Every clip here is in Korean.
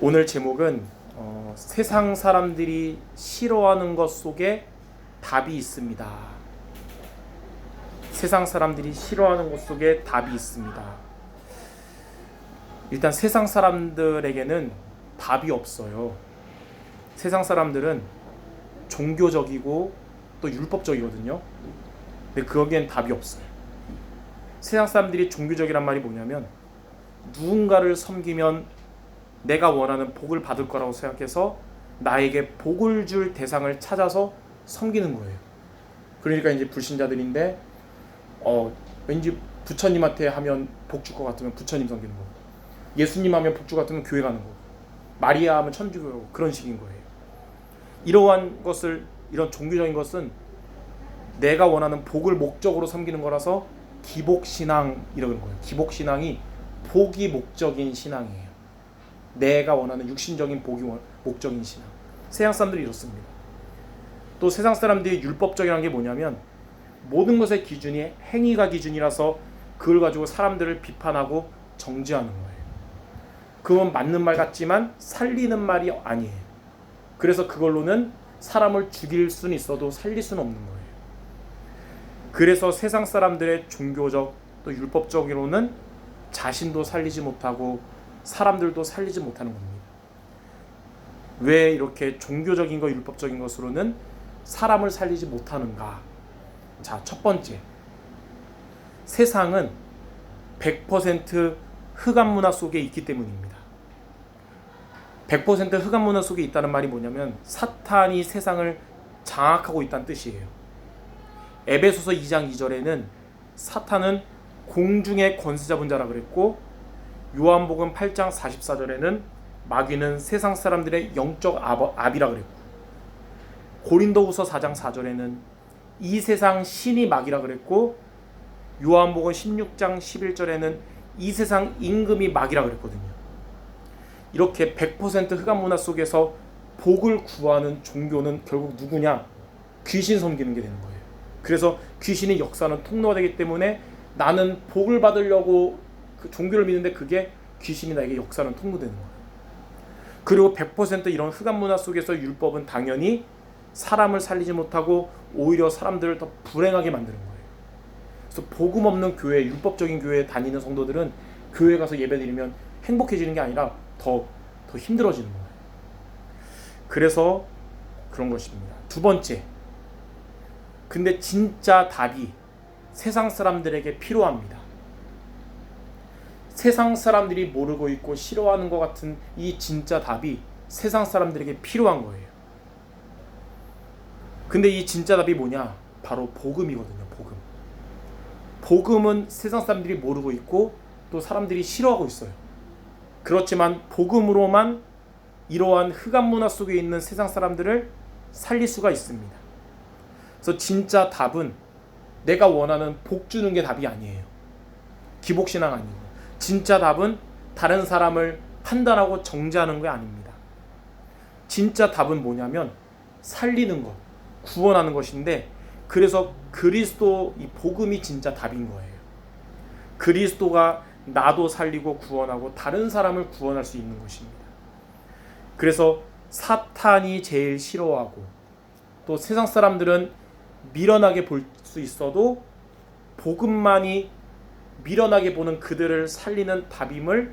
오늘 제목은 어, 세상 사람들이 싫어하는 것 속에 답이 있습니다. 세상 사람들이 싫어하는 것 속에 답이 있습니다. 일단 세상 사람들에게는 답이 없어요. 세상 사람들은 종교적이고 또 율법적이거든요. 근데 거기엔 답이 없어요. 세상 사람들이 종교적이란 말이 뭐냐면 누군가를 섬기면 내가 원하는 복을 받을 거라고 생각해서 나에게 복을 줄 대상을 찾아서 섬기는 거예요. 그러니까 이제 불신자들인데 어 왠지 부처님한테 하면 복 줄 것 같으면 부처님 섬기는 거. 예수님 하면 복줄것 같으면 교회 가는 거. 마리아 하면 천주교 그런 식인 거예요. 이러한 것을 이런 종교적인 것은 내가 원하는 복을 목적으로 섬기는 거라서 기복 신앙 이러는 거예요. 기복 신앙이 복이 목적인 신앙이에요. 내가 원하는 육신적인 복이 원- 목적인 신앙. 세상 사람들이 이렇습니다. 또 세상 사람들이 율법적이라는 게 뭐냐면 모든 것의 기준이 행위가 기준이라서 그걸 가지고 사람들을 비판하고 정죄하는 거예요. 그건 맞는 말 같지만 살리는 말이 아니에요. 그래서 그걸로는 사람을 죽일 수는 있어도 살릴 수는 없는 거예요. 그래서 세상 사람들의 종교적 또 율법적으로는 자신도 살리지 못하고 사람들도 살리지 못하는 겁니다. 왜 이렇게 종교적인 것, 율법적인 것으로는 사람을 살리지 못하는가? 자, 첫 번째. 세상은 100% 흑암 문화 속에 있기 때문입니다. 100% 흑암 문화 속에 있다는 말이 뭐냐면 사탄이 세상을 장악하고 있다는 뜻이에요. 에베소서 2장 2절에는 사탄은 공중의 권세 잡은 자라 그랬고 요한복음 8장 44절에는 마귀는 세상 사람들의 영적 압이라 그랬고 고린도후서 4장 4절에는 이 세상 신이 마귀라 그랬고 요한복음 16장 11절에는 이 세상 임금이 마귀라 그랬거든요. 이렇게 100% 흑암 문화 속에서 복을 구하는 종교는 결국 누구냐? 귀신 섬기는 게 되는 거예요. 그래서 귀신의 역사는 통로가 되기 때문에 나는 복을 받으려고 그 종교를 믿는데 그게 귀신이 나에게 역사는 통로되는 거예요. 그리고 100% 이런 흑암 문화 속에서 율법은 당연히 사람을 살리지 못하고 오히려 사람들을 더 불행하게 만드는 거예요. 그래서 복음 없는 교회, 율법적인 교회에 다니는 성도들은 교회 가서 예배드리면 행복해지는 게 아니라 더, 더 힘들어지는 거예요. 그래서 그런 것입니다. 두 번째. 근데 진짜 답이 세상 사람들에게 필요합니다. 세상 사람들이 모르고 있고 싫어하는 것 같은 이 진짜 답이 세상 사람들에게 필요한 거예요. 근데 이 진짜 답이 뭐냐? 바로 복음이거든요. 복음. 복음은 세상 사람들이 모르고 있고 또 사람들이 싫어하고 있어요. 그렇지만 복음으로만 이러한 흑암 문화 속에 있는 세상 사람들을 살릴 수가 있습니다. 그래서 진짜 답은 내가 원하는 복 주는 게 답이 아니에요. 기복 신앙 아니고 진짜 답은 다른 사람을 판단하고 정죄하는 게 아닙니다. 진짜 답은 뭐냐면 살리는 것, 구원하는 것인데 그래서 그리스도 이 복음이 진짜 답인 거예요. 그리스도가 나도 살리고 구원하고 다른 사람을 구원할 수 있는 것입니다. 그래서 사탄이 제일 싫어하고 또 세상 사람들은 미련하게 볼 수 있어도 복음만이 미련하게 보는 그들을 살리는 답임을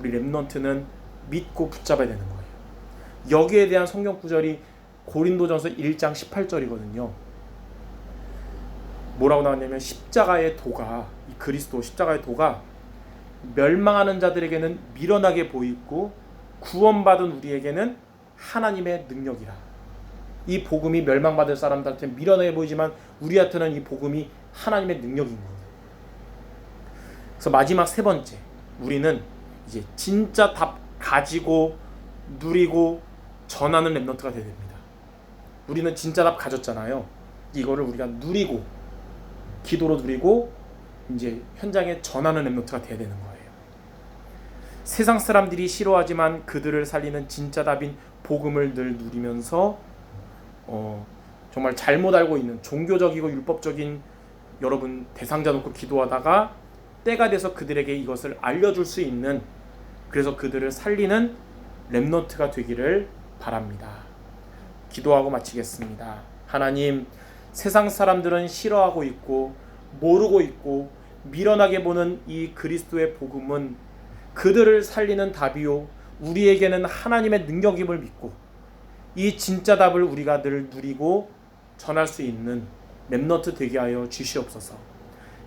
우리 렘넌트는 믿고 붙잡아야 되는 거예요. 여기에 대한 성경 구절이 고린도전서 1장 18절이거든요. 뭐라고 나왔냐면 십자가의 도가 이 그리스도 십자가의 도가 멸망하는 자들에게는 미련하게 보이고 구원받은 우리에게는 하나님의 능력이라. 이 복음이 멸망받을 사람들한테 미련하게 보이지만 우리한테는 이 복음이 하나님의 능력인 거예요. 그래서 마지막 세 번째, 우리는 이제 진짜 답 가지고 누리고 전하는 랩런트가 되야 됩니다. 우리는 진짜 답 가졌잖아요. 이거를 우리가 누리고 기도로 누리고 이제 현장에 전하는 랩런트가 돼야 되는 거예요. 세상 사람들이 싫어하지만 그들을 살리는 진짜 답인 복음을 늘 누리면서 어, 정말 잘못 알고 있는 종교적이고 율법적인 여러분 대상자 놓고 기도하다가 때가 돼서 그들에게 이것을 알려줄 수 있는 그래서 그들을 살리는 렘너트가 되기를 바랍니다. 기도하고 마치겠습니다. 하나님, 세상 사람들은 싫어하고 있고 모르고 있고 미련하게 보는 이 그리스도의 복음은 그들을 살리는 답이요 우리에게는 하나님의 능력임을 믿고 이 진짜 답을 우리가 늘 누리고 전할 수 있는 렘너트 되게 하여 주시옵소서.